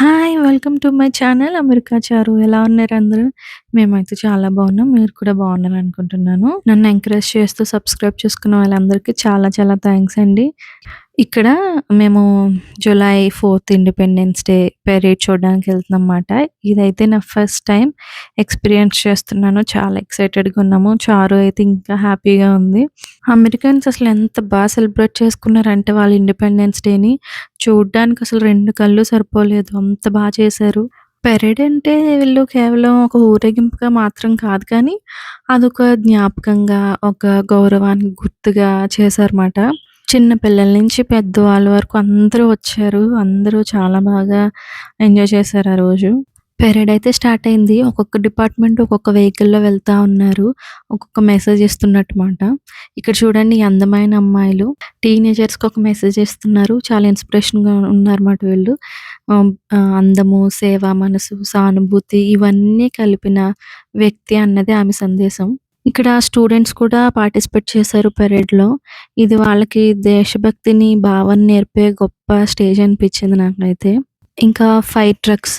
Hi! Welcome to my channel America చారు. ఎలా ఉన్నారు అందరూ? మేమైతే చాలా బాగున్నాం. మీరు కూడా బాగున్నారనుకుంటున్నాను. నన్ను ఎంకరేజ్ చేస్తూ సబ్స్క్రైబ్ చేసుకున్న వాళ్ళందరికీ చాలా చాలా థ్యాంక్స్ అండి. ఇక్కడ మేము July fourth independence day parade చూడడానికి వెళ్తున్నాం అన్నమాట ఇదైతే నా ఫస్ట్ టైం ఎక్స్‌పీరియన్స్ చేస్తున్నాను. చాలా ఎక్సైటెడ్‌గా ఉన్నాము. చారు అయితే ఇంకా హ్యాపీగా ఉంది. అమెరికన్స్ అసలు ఎంత బాగా సెలబ్రేట్ చేసుకున్నారంటే వాళ్ళ ఇండిపెండెన్స్ డేని చూడడానికి అసలు రెండు కళ్ళు సరిపోలేదు. అంత బాగా చేశారు. పెరేడ్ అంటే వీళ్ళు కేవలం ఒక ఊరేగింపుగా మాత్రం కాదు కానీ అదొక జ్ఞాపకంగా, ఒక గౌరవానికి గుర్తుగా చేశారన్నమాట చిన్న పిల్లల నుంచి పెద్దవాళ్ళ వరకు అందరూ వచ్చారు. అందరూ చాలా బాగా ఎంజాయ్ చేశారు ఆ రోజు. పెరేడ్ అయితే స్టార్ట్ అయింది. ఒక్కొక్క డిపార్ట్‌మెంట్ ఒక్కొక్క వెహికల్‌లో వెళ్తా ఉన్నారు. ఒక్కొక్క మెసేజ్ ఇస్తున్నట్టు ఇక్కడ చూడండి అందమైన అమ్మాయిలు టీనేజర్స్‌కి ఒక మెసేజ్ ఇస్తున్నారు. చాలా ఇన్స్‌పిరేషన్‌గా ఉన్నారన్నమాట వీళ్ళు. అందము, సేవ, మనసు, సానుభూతి ఇవన్నీ కలిపిన వ్యక్తి అన్నది ఆమె సందేశం. ఇక్కడ స్టూడెంట్స్ కూడా పార్టిసిపేట్ చేశారు పెరేడ్‌లో. ఇది వాళ్ళకి దేశభక్తిని, భావన నేర్పే గొప్ప స్టేజ్ అనిపించింది నాకైతే. ఇంకా fire trucks,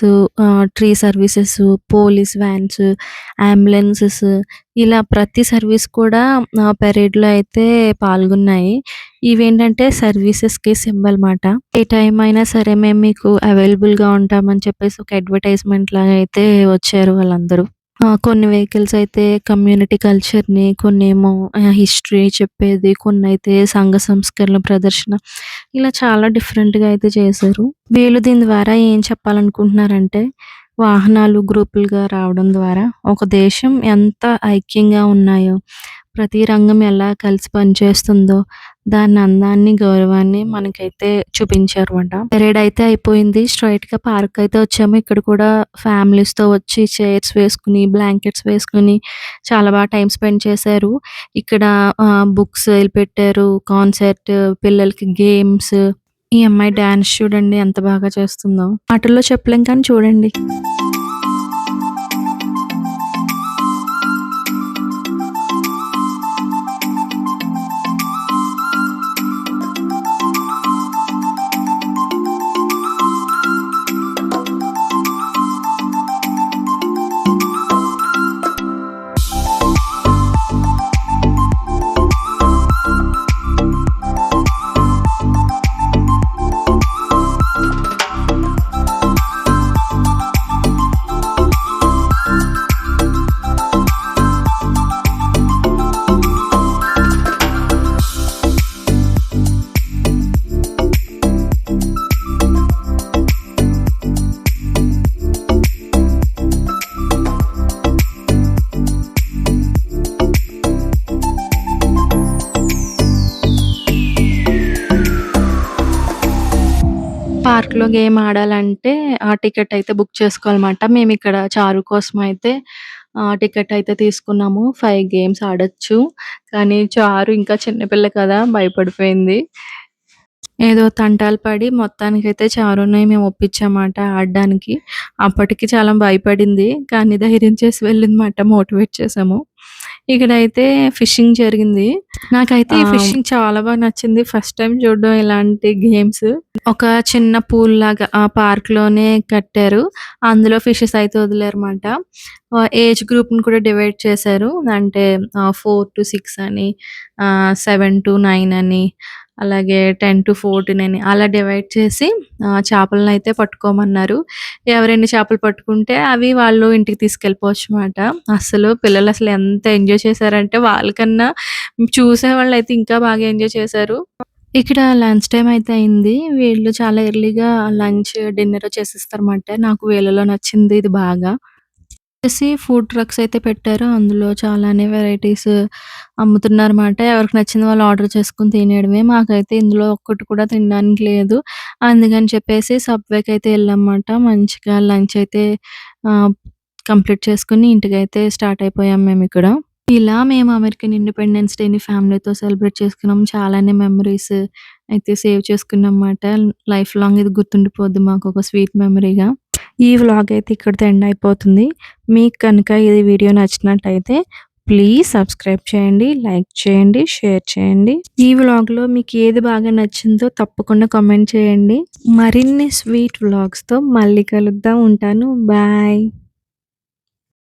tree services, police vans, ambulances ఇలా ప్రతి సర్వీస్ కూడా పెరేడ్‌లో అయితే పాల్గొన్నాయి. ఇవేంటంటే సర్వీసెస్‌కి సింబల్ మాట. ఏ టైం అయినా సరే మేము మీకు అవైలబుల్‌గా ఉంటామని చెప్పేసి ఒక అడ్వర్టైజ్‌మెంట్ లాగా అయితే వచ్చారు వాళ్ళందరూ. కొన్ని వెహికల్స్ అయితే కమ్యూనిటీ కల్చర్‌ని, కొన్నేమో ఆహ్, హిస్టరీ చెప్పేది, కొన్నైతే సంఘ సంస్కరణ ప్రదర్శన ఇలా చాలా డిఫరెంట్‌గా అయితే చేశారు. వీళ్ళు దీని ద్వారా ఏం చెప్పాలనుకుంటున్నారంటే వాహనాలు గ్రూపులుగా రావడం ద్వారా ఒక దేశం ఎంత ఐక్యంగా ఉన్నాయో, ప్రతి రంగం ఎలా కలిసి పనిచేస్తుందో దాని అందాన్ని, గౌరవాన్ని మనకైతే చూపించారుమాట. పెరేడ్ అయితే అయిపోయింది. స్ట్రెయిట్‌గా పార్క్ అయితే వచ్చాము. ఇక్కడ కూడా ఫ్యామిలీస్తో వచ్చి చైర్స్ వేసుకొని, బ్లాంకెట్స్ వేసుకొని చాలా బాగా టైం స్పెండ్ చేశారు. ఇక్కడ బుక్స్ పెట్టారు. కాన్సర్ట్, పిల్లలకి గేమ్స్. ఈ అమ్మాయి డాన్స్ చూడండి ఎంత బాగా చేస్తుందో. మాటల్లో చెప్పలేం కానీ చూడండి. పార్క్‌లో గేమ్ ఆడాలంటే ఆ టికెట్ అయితే బుక్ చేసుకోవాలన్నమాట. మేమిక్కడ చారు కోసం అయితే ఆహ్, టికెట్ అయితే తీసుకున్నాము. 5 గేమ్స్ ఆడొచ్చు. కానీ చారు ఇంకా చిన్న పిల్ల కదా భయపడిపోయింది. ఏదో తంటాలు పడి మొత్తానికైతే చారుని మేము ఒప్పించామాట ఆడడానికి. అప్పటికి చాలా భయపడింది. కానీ ధైర్యం చేసి వెళ్ళిందన్నమాట. మోటివేట్ చేసాము. ఇక్కడైతే ఫిషింగ్ జరిగింది. నాకైతే ఈ! ఫిషింగ్ చాలా బాగా నచ్చింది. ఫస్ట్ టైమ్ చూడడం ఇలాంటి గేమ్స్. ఒక చిన్న పూల్ లాగా ఆ పార్క్‌లోనే కట్టారు. అందులో ఫిషెస్ అయితే వదిలారన్నమాట. ఆహ్, ఏజ్ గ్రూప్‌ని కూడా డివైడ్ చేశారు. అంటే ఆహ్, 4-6 అని, ఆహ్, 7-9 అని, అలాగే 10-14 అని అలా డివైడ్ చేసి చేపలను అయితే పట్టుకోమన్నారు. ఎవరైనా చేపలు పట్టుకుంటే అవి వాళ్ళు ఇంటికి తీసుకెళ్ళిపోవచ్చన్నమాట. అసలు పిల్లలు అసలు ఎంత ఎంజాయ్ చేశారంటే వాళ్ళకన్నా చూసే వాళ్ళు అయితే ఇంకా బాగా ఎంజాయ్ చేశారు. ఇక్కడ లంచ్ టైం అయితే అయింది. వీళ్ళు చాలా ఎర్లీగా లంచ్, డిన్నర్ చేసేస్తారన్నమాట. నాకు వీళ్ళలో నచ్చింది ఇది బాగా. వచ్చేసి ఫుడ్ ట్రక్స్ అయితే పెట్టారు. అందులో చాలానే వెరైటీస్ అమ్ముతున్నారన్నమాట. ఎవరికి నచ్చింది వాళ్ళు ఆర్డర్ చేసుకొని తినేయడమే. మాకైతే ఇందులో ఒక్కటి కూడా తినడానికి లేదు. అందుకని చెప్పేసి సబ్‌వేకైతే వెళ్ళామన్నమాట. మంచిగా లంచ్ అయితే ఆహ్, కంప్లీట్ చేసుకొని ఇంటికైతే స్టార్ట్ అయిపోయాం మేమిక్కడ. ఇలా మేము అమెరికన్ ఇండిపెండెన్స్ డేని ఫ్యామిలీతో సెలబ్రేట్ చేసుకున్నాం. చాలానే మెమోరీస్ అయితే సేవ్ చేసుకున్నాం మాట లైఫ్ లాంగ్ ఇది గుర్తుండిపోద్ది మాకొక స్వీట్ మెమరీగా. ఈ వ్లాగ్ అయితే ఇక్కడితో ఎండ్ అయిపోతుంది. మీకు కనుక ఇది వీడియో నచ్చినట్టయితే ప్లీజ్ సబ్స్క్రైబ్ చేయండి లైక్ చేయండి షేర్ చేయండి. ఈ వ్లాగ్లో మీకు ఏది బాగా నచ్చిందో తప్పకుండా కామెంట్ చేయండి. మరిన్ని స్వీట్ వ్లాగ్స్తో మళ్ళీ కలుద్దాం ఉంటాను. బాయ్